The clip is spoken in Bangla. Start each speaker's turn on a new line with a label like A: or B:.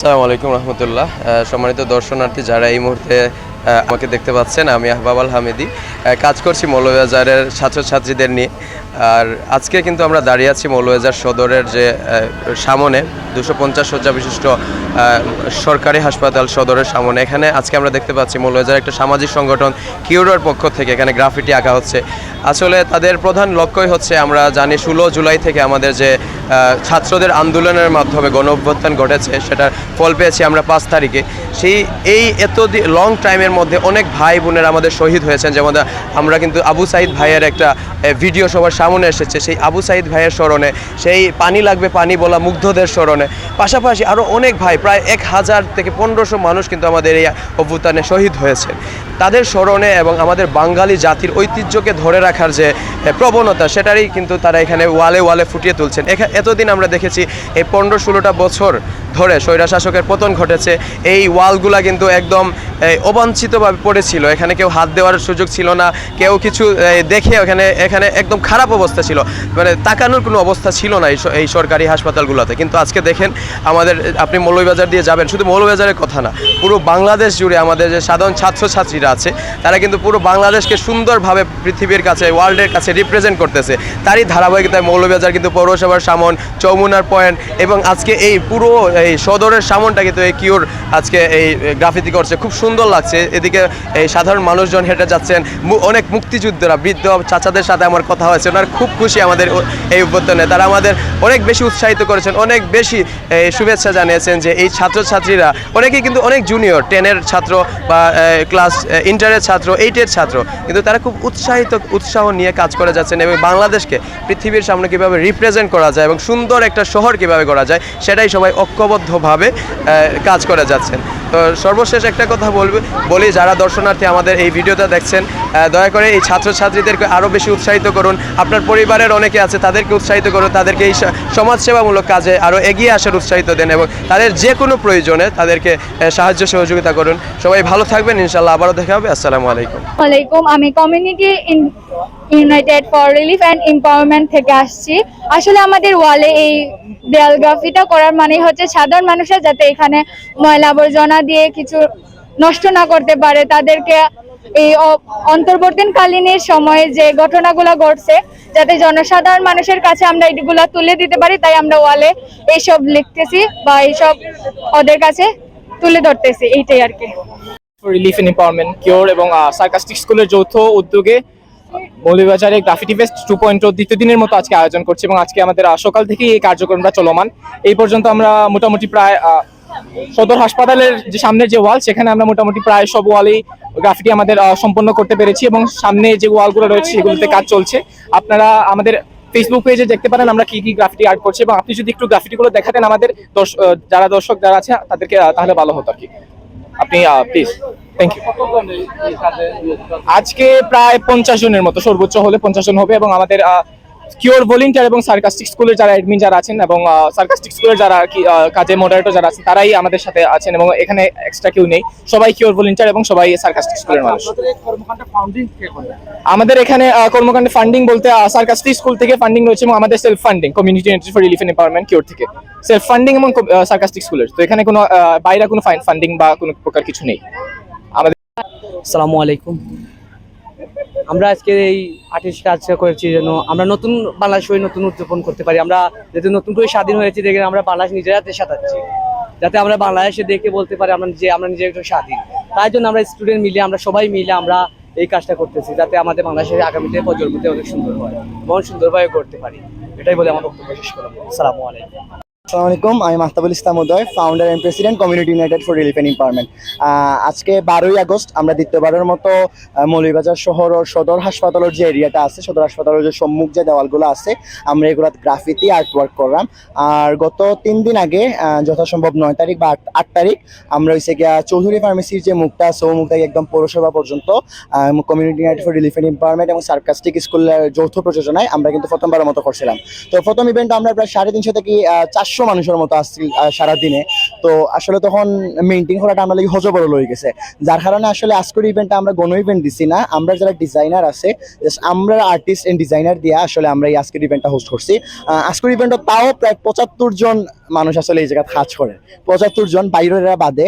A: আসসালামু আলাইকুম রহমতুল্লাহ। সম্মানিত দর্শনার্থী যারা এই মুহূর্তে আমাকে দেখতে পাচ্ছেন, আমি আহবাব আল হামিদি কাজ করছি মৌলবাজারের ছাত্রছাত্রীদের নিয়ে। আর আজকে কিন্তু আমরা দাঁড়িয়ে আছি মৌলবাজার সদরের যে সামনে, দুশো পঞ্চাশ শয্যা বিশিষ্ট সরকারি হাসপাতাল সদরের সামনে। এখানে আজকে আমরা দেখতে পাচ্ছি মৌলবাজার একটা সামাজিক সংগঠন, কিউরোর পক্ষ থেকে এখানে গ্রাফিটি আঁকা হচ্ছে। আসলে তাদের প্রধান লক্ষ্যই হচ্ছে, আমরা জানি ষোলো জুলাই থেকে আমাদের যে ছাত্রদের আন্দোলনের মাধ্যমে গণ অভ্যুত্থান ঘটেছে সেটার ফল পেয়েছি আমরা পাঁচ তারিখে। সেই এই এত লং টাইমের মধ্যে অনেক ভাই বোনের আমাদের শহীদ হয়েছেন, যেমন আমরা কিন্তু আবু সাইদ ভাইয়ের একটা ভিডিও সবার সামনে এসেছে। সেই আবু সাইদ ভাইয়ের স্মরণে, সেই পানি লাগবে পানি বলা মুগ্ধদের স্মরণে। পাশাপাশি আরও অনেক ভাই, প্রায় এক হাজার থেকে পনেরোশো মানুষ কিন্তু আমাদের এই অভ্যুত্থানে শহীদ হয়েছে তাদের স্মরণে এবং আমাদের বাঙালি জাতির ঐতিহ্যকে ধরে রাখার যে প্রবণতা, সেটারই কিন্তু তারা এখানে ওয়ালে ওয়ালে ফুটিয়ে তুলছেন। এখা- এতদিন আমরা দেখেছি এই পনেরো ষোলোটা বছর ধরে স্বৈরা শাসকের পতন ঘটেছে, এই ওয়ালগুলা কিন্তু একদম অবাঞ্ছিতভাবে পড়েছিল। এখানে কেউ হাত দেওয়ার সুযোগ ছিল না, কেউ কিছু দেখে এখানে এখানে একদম খারাপ অবস্থা ছিল। মানে তাকানোর কোনো অবস্থা ছিল না এই সরকারি হাসপাতালগুলোতে। কিন্তু আজকে দেখেন, আমাদের, আপনি মৌলভীবাজার দিয়ে যাবেন, শুধু মৌলবাজারের কথা না, পুরো বাংলাদেশ জুড়ে আমাদের যে সাধারণ ছাত্রছাত্রীরা আছে, তারা কিন্তু পুরো বাংলাদেশকে সুন্দরভাবে পৃথিবীর কাছে, ওয়ার্ল্ডের কাছে রিপ্রেজেন্ট করতেছে। তারই ধারাবাহিকতায় মৌলবাজার কিন্তু পৌরসভার সামন, চৌমুনার পয়েন্ট, এবং আজকে এই পুরো এই সদরের সামনটা কিন্তু এই কিওর আজকে এই গ্রাফিতি করছে। খুব সুন্দর লাগছে। এদিকে এই সাধারণ মানুষজন হেঁটে যাচ্ছেন। অনেক মুক্তিযুদ্ধরা, বৃদ্ধ চাচাদের সাথে আমার কথা হয়েছে। ওনার খুব খুশি আমাদের এই উদ্বোধনে তারা আমাদের অনেক বেশি উৎসাহিত করেছেন, অনেক বেশি শুভেচ্ছা জানিয়েছেন যে এই ছাত্রছাত্রীরা, অনেকেই কিন্তু অনেক জুনিয়র টেনের ছাত্র বা ক্লাস ইন্টারের ছাত্র এইটের ছাত্র। কিন্তু তারা খুব উৎসাহিত, উৎসাহ নিয়ে কাজ করে যাচ্ছেন এবং বাংলাদেশকে পৃথিবীর সামনে কীভাবে রিপ্রেজেন্ট করা যায় এবং সুন্দর একটা শহর কীভাবে করা যায়, সেটাই সবাই ঐক্যবদ্ধভাবে কাজ করে যাচ্ছেন। তো সর্বশেষ একটা কথা বলব, বলি যারা দর্শনার্থী আমাদের এই ভিডিওটা দেখছেন দয়া করে এই ছাত্রছাত্রীদেরকে আরও বেশি উৎসাহিত করুন। আপনার পরিবারের অনেকে আছে, তাদেরকে উৎসাহিত করুন, তাদেরকে এই সমাজসেবামূলক কাজে আরও এগিয়ে আসার উৎসাহিত দেন এবং তাদের যে কোনো প্রয়োজনে তাদেরকে সাহায্য সহযোগিতা করুন। সবাই ভালো থাকবেন ইনশাল্লাহ আবারও দেখা হবে। আসসালামু আলাইকুম।
B: আলাইকুম আমি community united for relief and empowerment থেকে আসছি। আসলে আমাদের ওয়ালে এই দেয়ালগ্রাফিটা করার মানে হচ্ছে সাধারণ মানুষরা যাতে এখানে ময়লা আবর্জনা দিয়ে কিছু নষ্ট না করতে পারে, তাদেরকে এই অন্তর্বর্তীকালীনের সময়ে যে ঘটনাগুলো ঘটছে, যাতে জনসাধারণ মানুষের কাছে আমরা এগুলা তুলে দিতে পারি, তাই আমরা ওয়ালে এইসব লিখতেছি বা এইসব ওদের কাছে তুলে ধরতেছি, এইটাই আর কি।
C: রিলিফ এন্ড এম্পাওয়ারমেন্ট কিওর এবং সার্কাস্টিক স্কুলের যৌথ উদ্যোগে মৌলভীবাজারে গ্রাফিটি ফেস্ট টু পয়েন্ট দ্বিতীয় দিনের মতো আজকে আয়োজন করছি এবং আজকে আমাদের সকাল থেকেই এই কার্যক্রমটা চলমান। এই পর্যন্ত আমরা মোটামুটি প্রায় সদর হাসপাতালের যে সামনের যে ওয়াল, সেখানে আমরা মোটামুটি প্রায় সব ওয়ালেই গ্রাফিটি আমাদের সম্পন্ন করতে পেরেছি এবং সামনে যে ওয়ালগুলো রয়েছে সেগুলোতে কাজ চলছে। আপনারা আমাদের ফেসবুক পেজে দেখতে পারেন আমরা কি কি গ্রাফিটি আর্ট করছি এবং আপনি যদি একটু গ্রাফিটিগুলো দেখাতেন আমাদের যারা দর্শক যারা আছে, তাদেরকে তাহলে ভালো হতো আর কি। আপনি প্লিজ আজকে প্রায় পঞ্চাশ জনের মতো, সর্বোচ্চ হলে পঞ্চাশ জন হবে এবং আমাদের কিওর ভলেন্টিয়ার এবং সার্কাস্টিক স্কুলের যারা অ্যাডমিন যারা আছেন এবং সার্কাস্টিক স্কুলের যারা কি কাজে মডারেটর যারা আছেন, তারাই আমাদের সাথে আছেন এবং এখানে এক্সট্রা কেউ নেই। সবাই কিওর ভলেন্টিয়ার এবং সবাই সার্কাস্টিক স্কুলের মানুষ। আমাদের এখানে কর্মকাণ্ডে ফান্ডিং বলতে সার্কাস্টিক স্কুল থেকে ফান্ডিং রয়েছে এবং আমাদের self funding community unity for relief and cure থেকে। সেলফ ফান্ডিং এবং সার্কাস্টিক স্কুলের তো এখানে কোনো বাইরে কোনো ফান্ডিং বা কোনো প্রকার কিছু নেই। আমাদের
D: আসসালামু আলাইকুম। আমরা আজকে এই আর্টিস্ট কাজটা করেছি যেন আমরা নতুন বাংলাদেশ হয়ে নতুন উদযাপন করতে পারি। আমরা যাতে নতুন করে স্বাধীন হয়েছি, দেখে আমরা বাংলাদেশ নিজের হাতে সাজাচ্ছি। যাতে আমরা বাংলাদেশে দেখে বলতে পারি আমরা যে আমরা নিজের একটু স্বাধীন। তাই জন্য আমরা স্টুডেন্ট মিলে, আমরা সবাই মিলে আমরা এই কাজটা করতেছি, যাতে আমাদের বাংলাদেশের আগামীতে প্রজন্মতে অনেক সুন্দর হয় এবং সুন্দরভাবে করতে পারি। এটাই বলে আমার বক্তব্য শেষ করলাম। আসসালামু আলাইকুম।
E: আসসালামু আলাইকুম আমি Mahtabul Islam Uday founder and president community united for relief and empowerment আজকে বারোই আগস্ট আমরা দ্বিতীয়বারের মতো আহ, মৌলভীবাজার শহর ও সদর হাসপাতালের যে এরিয়াটা আছে সদর হাসপাতালের যে সম্মুখ যে দেওয়ালগুলো আছে আমরা এগুলো গ্রাফিতি আর্ট ওয়ার্ক করলাম। আর গত তিন দিন আগে যথাসম্ভব নয় তারিখ বা আট- তারিখ আমরা হচ্ছে গিয়া চৌধুরী ফার্মেসির যে মুখটা আছে ও মুখ থেকে একদম পৌরসভা পর্যন্ত community united for relief and empowerment এবং সার্কাস্টিক স্কুলের যৌথ প্রযোজনায় আমরা কিন্তু প্রথমবারের মতো করছিলাম। তো প্রথম ইভেন্ট আমরা প্রায় সাড়ে তিনশো থেকে চারশো পাঁচশো মানুষের মতো আসছিল সারাদিনে। তো আসলে তখন মেনটেন করাটা আমার লাগে হজবরল হয়ে গেছে। যার কারণে আসলে আজকের ইভেন্টটা আমরা গণ ইভেন্ট দিছি না। আমরা যারা ডিজাইনার আছে আমরা আর্টিস্ট এন্ড ডিজাইনার দিয়ে আসলে আমরা এই আজকের ইভেন্টটা হোস্ট করছি। আজকের ইভেন্টটা তাও প্রায় পঁচাত্তর জন মানুষ আসলে এই জায়গায় কাজ করে। পঁচাত্তর জন বাইরেরা বাদে